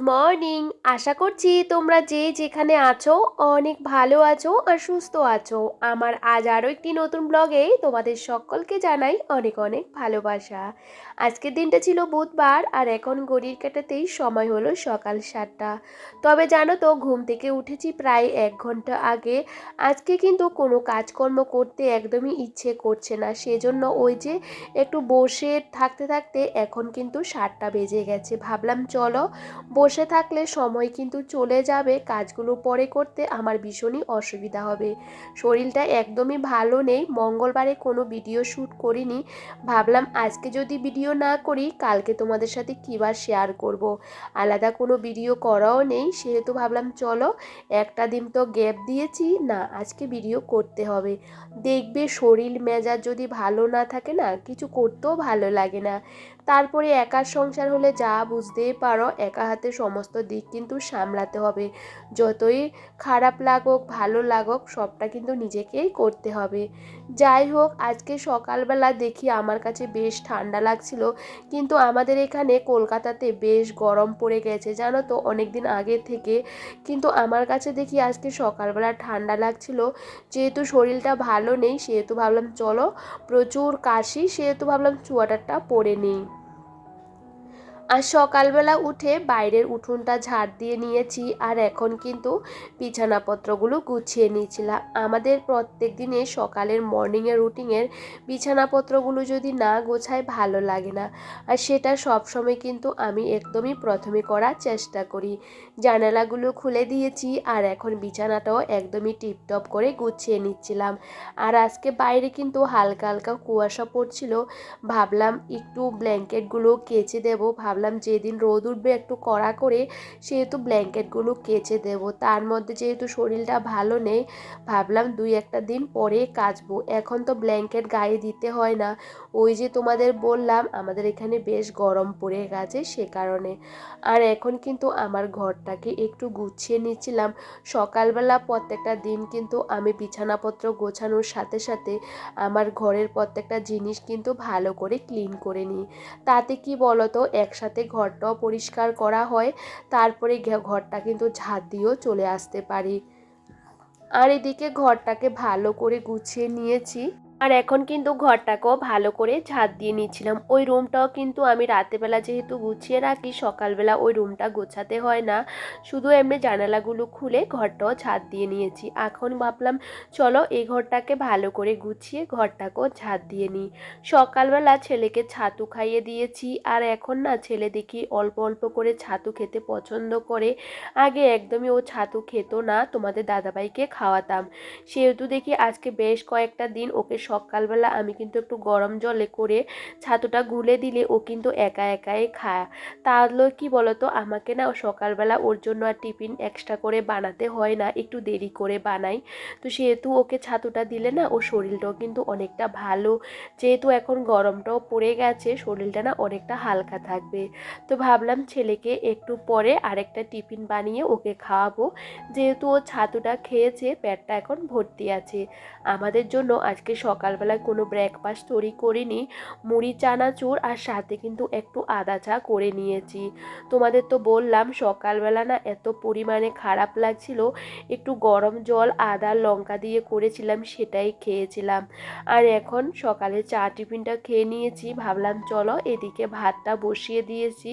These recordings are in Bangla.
এভরিওয়ান গুড মর্নিং আশা করছি তোমরা যে যেখানে আছো, অনেক ভালো আছো আর সুস্থ আছো। আমার আজ আরও একটি নতুন ব্লগে তোমাদের সকলকে জানাই অনেক অনেক ভালোবাসা। আজকের দিনটা ছিল বুধবার আর এখন ঘড়ির কাটাতেই সময় হলো সকাল সাতটা। তবে জানো তো, ঘুম থেকে উঠেছি প্রায় এক ঘণ্টা আগে। আজকে কিন্তু কোনো কাজকর্ম করতে একদমই ইচ্ছে করছে না। সেজন্য ওই যে একটু বসে থাকতে থাকতে এখন কিন্তু সাতটা বেজে গেছে। ভাবলাম চলো, বসে থাকলে সময় কিন্তু চলে যাবে, কাজগুলো পরে করতে আমার ভীষণই অসুবিধা হবে। শরীরটা একদমই ভালো নেই, মঙ্গলবারে কোনো ভিডিও শ্যুট করিনি। ভাবলাম আজকে যদি ভিডিও না করি, কালকে তোমাদের সাথে কীবার শেয়ার করব। আলাদা কোনো ভিডিও করাও নেই, সেহেতু ভাবলাম চলো, একটা দিন তো গ্যাপ দিয়েছি, না, আজকে ভিডিও করতে হবে। দেখবে শরীর মেজাজ যদি ভালো না থাকে না, কিছু করতেও ভালো লাগে না। তারপরে একার সংসার হলে যা বুঝতেই পারো, একা হাতে সমস্ত দিক কিন্তু সামলাতে হবে। যতই খারাপ লাগুক, ভালো লাগুক, সবটা কিন্তু নিজেকেই করতে হবে। যাই হোক, আজকে সকালবেলা দেখি আমার কাছে বেশ ঠান্ডা লাগছিল, কিন্তু আমাদের এখানে কলকাতাতে বেশ গরম পড়ে গেছে, জানো তো অনেক দিন আগে থেকে। কিন্তু আমার কাছে দেখি আজকে সকালবেলা ঠান্ডা লাগছিল, যেহেতু শরীরটা ভালো নেই, সেহেতু ভাবলাম, চলো প্রচুর কাশি, সেহেতু ভাবলাম চুয়াটারটা পরে নিই। আর সকালবেলা উঠে বাইরের উঠোনটা ঝাড় দিয়ে নিয়েছি আর এখন কিন্তু বিছানাপত্রগুলো গুছিয়ে নিয়েছিলাম। আমাদের প্রত্যেক দিনে সকালের মর্নিংয়ের রুটিনের বিছানাপত্রগুলো যদি না গোছায় ভালো লাগে না। আর সেটা সবসময় কিন্তু আমি একদমই প্রথমে করার চেষ্টা করি। জানালাগুলো খুলে দিয়েছি আর এখন বিছানাটাও একদমই টিপটপ করে গুছিয়ে নিচ্ছিলাম। আর আজকে বাইরে কিন্তু হালকা হালকা কুয়াশা পড়ছিল। ভাবলাম একটু ব্ল্যাঙ্কেটগুলো কেচে দেবো। ভাবলাম যেদিন রোদ উঠবে একটু কড়া করে সেহেতু ব্ল্যাঙ্কেটগুলো কেচে দেবো। তার মধ্যে যেহেতু শরীরটা ভালো নেই, ভাবলাম দুই একটা দিন পরে কাচবো। এখন তো ব্ল্যাঙ্কেট গায়ে দিতে হয় না। ওই যে তোমাদের বললাম, আমাদের এখানে বেশ গরম পড়ে গেছে সে কারণে। আর এখন কিন্তু আমার ঘরটাকে একটু গুছিয়ে নিচ্ছিলাম। সকালবেলা প্রত্যেকটা দিন কিন্তু আমি বিছানাপত্র গোছানোর সাথে সাথে আমার ঘরের প্রত্যেকটা জিনিস কিন্তু ভালো করে ক্লিন করে নিই। তাতে কি বলতো, একসাথে ঘরটাও পরিষ্কার করা হয়, তারপরে ঘরটা কিন্তু ঝাঁট দিয়েও চলে আসতে পারি। আর এদিকে ঘরটাকে ভালো করে গুছিয়ে নিয়েছি। আর এখন কিন্তু ঘরটাকেও ভালো করে ঝাঁট দিয়ে নিচ্ছিলাম। ওই রুমটাও কিন্তু আমি রাতেবেলা যেহেতু গুছিয়ে রাখি, সকালবেলা ওই রুমটা গোছাতে হয় না। শুধু এমনি জানালাগুলো খুলে ঘরটাও ঝাঁট দিয়ে নিয়েছি। এখন ভাবলাম, চলো এই ঘরটাকে ভালো করে গুছিয়ে ঘরটাকেও ঝাঁট দিয়ে নিই। সকালবেলা ছেলেকে ছাতু খাইয়ে দিয়েছি। আর এখন না ছেলে দেখি অল্প অল্প করে ছাতু খেতে পছন্দ করে। আগে একদমই ও ছাতু খেত না, তোমাদের দাদাভাইকে খাওয়াতাম। সেহেতু দেখি আজকে বেশ কয়েকটা দিন ওকে সকালবেলা আমি কিন্তু একটু গরম জলে করে ছাতুটা গুলে দিলে ও কিন্তু একা একাই খায়। তাহলে কি বলতো? আমাকে না সকালবেলা ওর জন্য আর টিফিন এক্সট্রা করে বানাতে হয় না, একটু দেরি করে বানাই। তো সেহেতু ওকে ছাতুটা দিলে না ওর শরীরটাও কিন্তু অনেকটা ভালো, যেহেতু এখন গরমটাও পড়ে গেছে, শরীরটা না অনেকটা হালকা থাকবে। তো ভাবলাম ছেলেকে একটু পরে আরেকটা টিফিন বানিয়ে ওকে খাওয়াবো। যেহেতু ও ছাতুটা খেয়েছে, পেটটা এখন ভর্তি আছে। আমাদের জন্য আজকে সকালবেলায় কোনো ব্রেকফাস্ট তৈরি করিনি। মুড়ি, চানাচুর আর সাথে কিন্তু একটু আদা চা করে নিয়েছি। তোমাদের তো বললাম, সকালবেলা না এত পরিমাণে খারাপ লাগছিল। একটু গরম জল, আদা, লঙ্কা দিয়ে করেছিলাম, সেটাই খেয়েছিলাম। আর এখন সকালে চা টিফিনটা খেয়ে নিয়েছি। ভাবলাম, চলো এদিকে ভাতটা বসিয়ে দিয়েছি।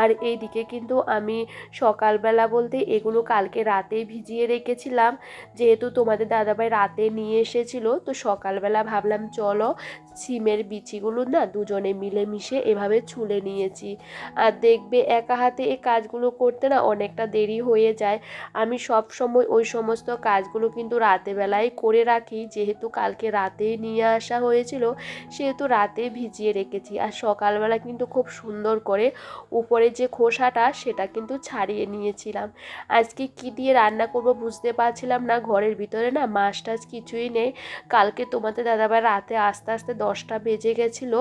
আর এইদিকে কিন্তু আমি সকালবেলা বলতে এগুলো কালকে রাতেই ভিজিয়ে রেখেছিলাম। যেহেতু তোমাদের দাদাভাই রাতে নিয়ে এসেছিল, তো সকালবেলা ভাবলাম, চলো সিমের বিচিগুলো না দুজনে মিলেমিশে এভাবে ছুলে নিয়েছি। আর দেখবে একা হাতে এই কাজগুলো করতে না অনেকটা দেরি হয়ে যায়। আমি সব সময় ওই সমস্ত কাজগুলো কিন্তু রাতেবেলায় করে রাখি। যেহেতু কালকে রাতেই নিয়ে আসা হয়েছিল, সেহেতু রাতে ভিজিয়ে রেখেছি। আর সকালবেলা কিন্তু খুব সুন্দর করে উপরে যে খোসাটা, সেটা কিন্তু ছাড়িয়ে নিয়েছিলাম। আজকে কি দিয়ে রান্না করব বুঝতে পারছিলাম না। ঘরের ভিতরে না মাছ টাছ কিছুই নেই। কালকে তোমাদের দাদাভাই রাতে আস্তে আস্তে দশটা বেজে গেছিল,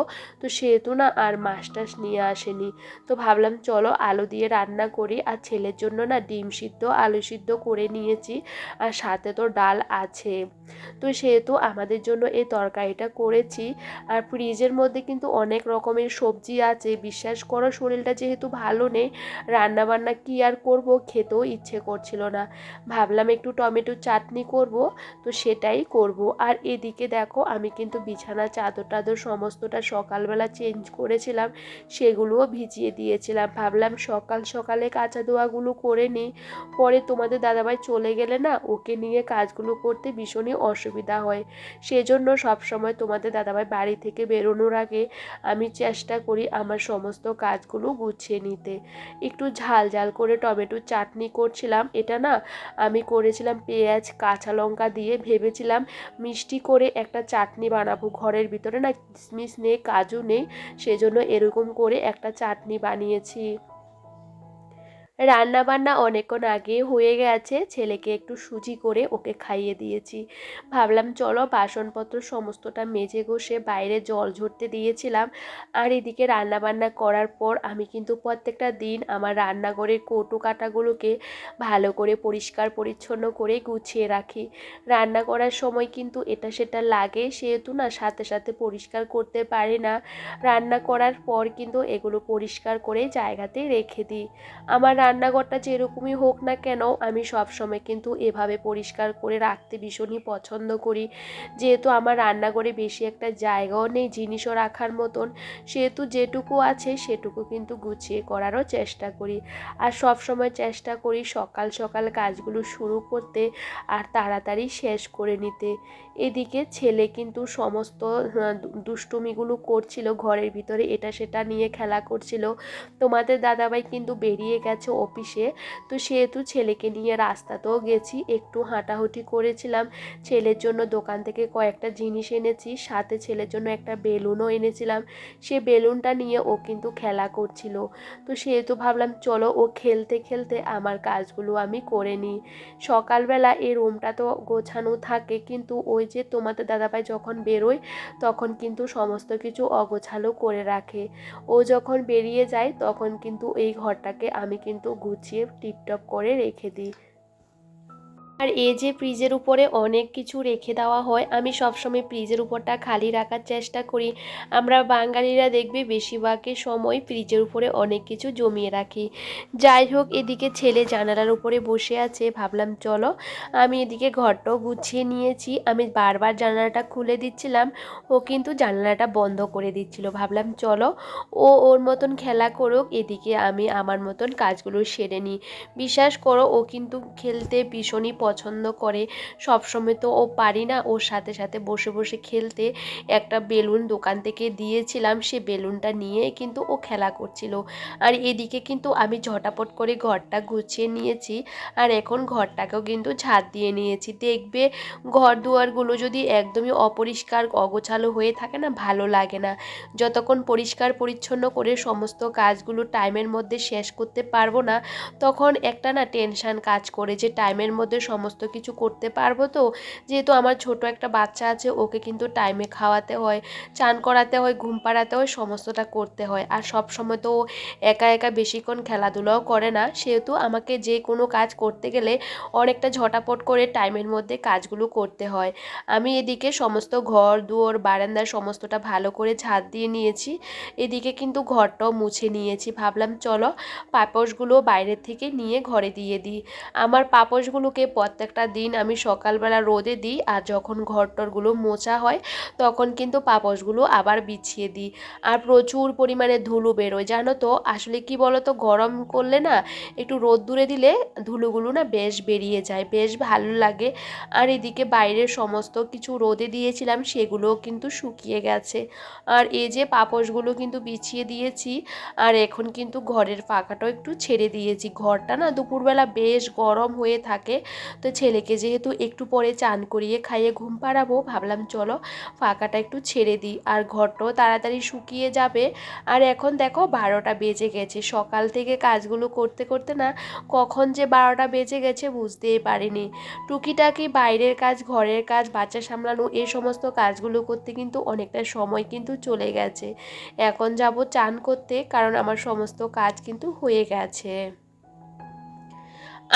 তো সেহেতু না আর মাছ টাছ নিয়ে আসেনি। তো ভাবলাম চলো আলু দিয়ে রান্না করি, আর ছেলের জন্য না ডিম সিদ্ধ, আলু সিদ্ধ করে নিয়েছি, আর সাথে তো ডাল আছে। তো সেহেতু আমাদের জন্য এই তরকারিটা করেছি, আর ফ্রিজের মধ্যে কিন্তু অনেক রকমের সবজি আছে, বিশ্বাস করো শরীরটা যেহেতু ভালো নেই রান্না বান্না কি আর করব খেতেও ইচ্ছে করছিল না। ভাবলাম একটু টমেটো চাটনি করব, তো সেটাই করব। আর এদিকে দেখো আমি কিন্তু বিছানা চাদর টাদর সমস্তটা সকালবেলা চেঞ্জ করেছিলাম, সেগুলোও ভিজিয়ে দিয়েছিলাম। ভাবলাম সকাল সকালে কাঁচা ধোয়াগুলো করে নিই, পরে তোমাদের দাদাভাই চলে গেলে না, ওকে নিয়ে কাজগুলো করতে ভীষণই অসুবিধা হয়। সেজন্য সবসময় তোমাদের দাদাভাই বাড়ি থেকে বেরোনোর আগে আমি চেষ্টা করি আমার সমস্ত কাজগুলো গুছিয়ে নিতে। একটু ঝাল ঝাল করে টমেটো চাটনি করছিলাম, এটা না আমি করেছিলাম পেঁয়াজ, কাঁচা লঙ্কা দিয়ে ভেবেছিলাম মিষ্টি করে একটা চাটনি বানাবো। ঘরের ভিতরে না কিশমিশ নেই, কাজু নেই, সেজন্য এরকম করে একটা চাটনি বানিয়েছি। রান্না বান্না অনেকক্ষণ আগে হয়ে গেছে। ছেলেকে একটু সুজি করে ওকে খাইয়ে দিয়েছি। ভাবলাম, চলো, বাসনপত্র সমস্তটা মেজে ঘষে বাইরে জল ঝরতে দিয়েছিলাম। আর এদিকে রান্না বান্না করার পর আমি কিন্তু প্রত্যেকটা দিন আমার রান্নাঘরের কৌটো কাটাগুলোকে ভালো করে পরিষ্কার পরিচ্ছন্ন করে গুছিয়ে রাখি। রান্না করার সময় কিন্তু এটা সেটা লাগে, সেহেতু না সাথে সাথে পরিষ্কার করতে পারি না। রান্না করার পর কিন্তু এগুলো পরিষ্কার করে জায়গাতে রেখে দিই। আমার রান্নাঘরটা যেরকমই হোক না কেন, আমি সব সময় কিন্তু এভাবে পরিষ্কার করে রাখতে ভীষণই পছন্দ করি। যেহেতু আমার রান্নাঘরে বেশি একটা জায়গাও নেই জিনিসও রাখার মতন, সেহেতু যেটুকু আছে সেটুকু কিন্তু গুছিয়ে করারও চেষ্টা করি। আর সব সময় চেষ্টা করি সকাল সকাল কাজগুলো শুরু করতে আর তাড়াতাড়ি শেষ করে নিতে। এদিকে ছেলে কিন্তু সমস্ত দুষ্টুমিগুলো করছিল, ঘরের ভিতরে এটা সেটা নিয়ে খেলা করছিল। তোমাদের দাদাভাই কিন্তু বেরিয়ে গেছে অফিসে। তো সেহেতু ছেলেকে নিয়ে রাস্তাতেও গেছি, একটু হাঁটাহুটি করেছিলাম। ছেলের জন্য দোকান থেকে কয়েকটা জিনিস এনেছি, সাথে ছেলের জন্য একটা বেলুনও এনেছিলাম। সে বেলুনটা নিয়ে ও কিন্তু খেলা করছিল। তো সেহেতু ভাবলাম, চলো ও খেলতে খেলতে আমার কাজগুলো আমি করে নিই। সকালবেলা এই রুমটা তো গোছানো থাকে, কিন্তু ওই যে তোমাদের দাদাভাই যখন বেরোয়, তখন কিন্তু সমস্ত কিছু অগোছালো করে রাখে। ও যখন বেরিয়ে যায়, তখন কিন্তু এই ঘরটাকে আমি কিন্তু গুছিয়ে টিপটপ করে রেখে দিই। আর এই যে ফ্রিজের উপরে অনেক কিছু রেখে দেওয়া হয়, আমি সবসময় ফ্রিজের উপরটা খালি রাখার চেষ্টা করি। আমরা বাঙালিরা দেখবে বেশিরভাগের সময় ফ্রিজের উপরে অনেক কিছু জমিয়ে রাখি। যাই হোক, এদিকে ছেলে জানালার উপরে বসে আছে, ভাবলাম চলো, আমি এদিকে ঘরটাও গুছিয়ে নিয়েছি। আমি বারবার জানালাটা খুলে দিচ্ছিলাম, ও কিন্তু জানালাটা বন্ধ করে দিচ্ছিল। ভাবলাম চলো, ও ওর মতন খেলা করুক, এদিকে আমি আমার মতন কাজগুলো সেরে নিই। বিশ্বাস করো, ও কিন্তু খেলতে ভীষণই পছন্দ করে। সবসময় তো ও পারি না। ওর সাথে সাথে বসে বসে খেলতে একটা বেলুন দোকান থেকে দিয়েছিলাম। সে বেলুনটা নিয়ে কিন্তু ও খেলা করছিল। আর এদিকে কিন্তু আমি ঝটাপট করে ঘরটা গুছিয়ে নিয়েছি। আর এখন ঘরটাকেও কিন্তু ঝাঁট দিয়ে নিয়েছি। দেখবে ঘর দুয়ারগুলো যদি একদমই অপরিষ্কার, অগোছালো হয়ে থাকে না, ভালো লাগে না। যতক্ষণ পরিষ্কার, পরিচ্ছন্ন করে সমস্ত কাজগুলো টাইমের মধ্যে শেষ করতে পারব না, তখন একটা না টেনশান কাজ করে যে টাইমের মধ্যে সমস্ত কিছু করতে পারব তো? যেহেতু আমার ছোট একটা বাচ্চা আছে, ওকে কিন্তু টাইমে খাওয়াতে হয়, চান করাতে হয়, ঘুম পাড়াতে হয়, সমস্তটা করতে হয়। আর সব সময় তো একা একা বেশিক্ষণ খেলাধুলাও করে না। সেহেতু আমাকে যে কোনো কাজ করতে গেলে অনেকটা ঝটাপট করে টাইমের মধ্যে কাজগুলো করতে হয়। আমি এদিকে সমস্ত ঘর, দুয়ার বারান্দা সমস্তটা ভালো করে ঝাঁট দিয়ে নিয়েছি। এদিকে কিন্তু ঘরটাও মুছে নিয়েছি। ভাবলাম, চলো পাপোশগুলো বাইরের থেকে নিয়ে ঘরে দিয়ে দিই। আমার পাপোশগুলোকে প্রত্যেকটা দিন আমি সকালবেলা রোদে দিই আর যখন ঘরটরগুলো মোছা হয় তখন কিন্তু পাপোশগুলো আবার বিছিয়ে দিই। আর প্রচুর পরিমাণে ধুলো বেরোয়, জানো তো? আসলে কি বলো তো গরম করলে না একটু রোদ দূরে দিলে ধুলোগুলো না বেশ বেরিয়ে যায়, বেশ ভালো লাগে। আর এদিকে বাইরের সমস্ত কিছু রোদে দিয়েছিলাম সেগুলোও কিন্তু শুকিয়ে গেছে। আর এই যে পাপোশগুলো কিন্তু বিছিয়ে দিয়েছি আর এখন কিন্তু ঘরের ফাঁকাটাও একটু ছেড়ে দিয়েছি। ঘরটা না দুপুরবেলা বেশ গরম হয়ে থাকে তো ছেলেকে যেহেতু একটু পরে চান করিয়ে খাইয়ে ঘুম পাড়াবো, ভাবলাম চলো ফাঁকাটা একটু ছেড়ে দিই। আর ঘরটাও তাড়াতাড়ি শুকিয়ে যাবে। আর এখন দেখো বারোটা বেজে গেছে। সকাল থেকে কাজগুলো করতে করতে না কখন যে বারোটা বেজে গেছে বুঝতেই পারিনি। টুকিটাকি বাইরের কাজ, ঘরের কাজ, বাচ্চা সামলানো এই সমস্ত কাজগুলো করতে কিন্তু অনেকটা সময় কিন্তু চলে গেছে। এখন যাব চান করতে, কারণ আমার সমস্ত কাজ কিন্তু হয়ে গেছে।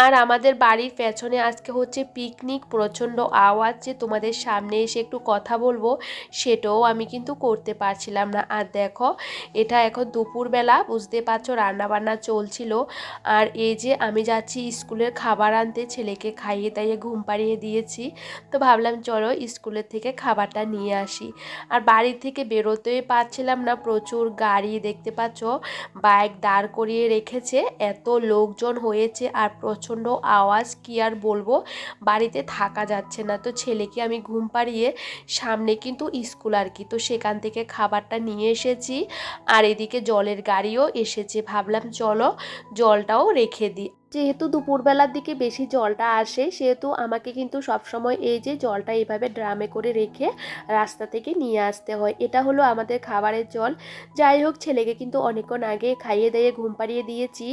আর আমাদের বাড়ির পেছনে আজকে হচ্ছে পিকনিক প্রচণ্ড আওয়াজ যে তোমাদের সামনে এসে একটু কথা বলব, সেটাও আমি কিন্তু করতে পারছিলাম না। আর দেখো, এটা এখন দুপুরবেলা, বুঝতে পারছ রান্নাবান্না চলছিল। আর এই যে আমি যাচ্ছি স্কুলের খাবার আনতে, ছেলেকে খাইয়ে তাইয়ে ঘুম পাড়িয়ে দিয়েছি। তো ভাবলাম চলো স্কুলের থেকে খাবারটা নিয়ে আসি। আর বাড়ি থেকে বেরোতেই পারছিলাম না, প্রচুর গাড়ি দেখতে পাচ্ছ, বাইক দাঁড় করিয়ে রেখেছে, এত লোকজন হয়েছে আর প্রচুর প্রচণ্ড আওয়াজ কি আর বলব? বাড়িতে থাকা যাচ্ছে না। তো ছেলেকে আমি ঘুম পাড়িয়ে সামনে কিন্তু স্কুল আর কি। তো সেখান থেকে খাবারটা নিয়ে এসেছি। আর এদিকে জলের গাড়িও এসেছে। ভাবলাম চলো জলটাও রেখে দিই। যেহেতু দুপুরবেলার দিকে বেশি জলটা আসে, সেহেতু আমাকে কিন্তু সবসময় এই যে জলটা এইভাবে ড্রামে করে রেখে রাস্তা থেকে নিয়ে আসতে হয়। এটা হলো আমাদের খাবারের জল। যাই হোক, ছেলেকে কিন্তু অনেকক্ষণ আগে খাইয়ে দিয়ে ঘুম পাড়িয়ে দিয়েছি।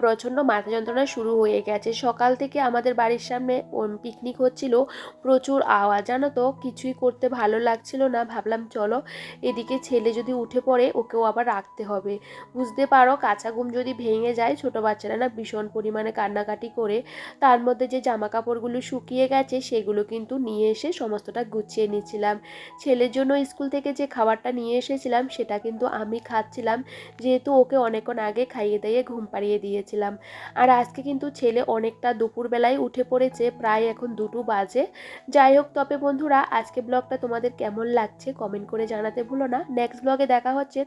প্রচণ্ড মাথা যন্ত্রণা শুরু হয়ে গেছে। সকাল থেকে আমাদের বাড়ির সামনে পিকনিক হচ্ছিল। প্রচুর আওয়াজ, জানো তো? কিছুই করতে ভালো লাগছিল না। ভাবলাম, চলো, এদিকে ছেলে যদি উঠে পড়ে, ওকেও আবার রাখতে হবে। বুঝতে পারো, কাঁচা ঘুম যদি ভেঙে যায়, ছোট বাচ্চারা না ভীষণ পরিমাণে কান্নাকাটি করে তার মধ্যে যে জামা কাপড়গুলো শুকিয়ে গেছে সেগুলো কিন্তু নিয়ে এসে সমস্তটা গুছিয়ে নিচ্ছিলাম ছেলের জন্য স্কুল থেকে যে খাবারটা নিয়ে এসেছিলাম সেটা কিন্তু আমি খাচ্ছিলাম। যেহেতু ওকে অনেকক্ষণ আগে খাইয়ে দিয়ে ঘুম পাড়িয়ে দিয়েছিলাম। আর আজকে কিন্তু ছেলে অনেকটা দুপুরবেলায় উঠে পড়েছে, প্রায় এখন দুটো বাজে। যাই হোক, তবে বন্ধুরা, আজকে ব্লগটা তোমাদের কেমন লাগছে কমেন্ট করে জানাতে ভুলো না। নেক্সট ব্লগে দেখা হচ্ছে।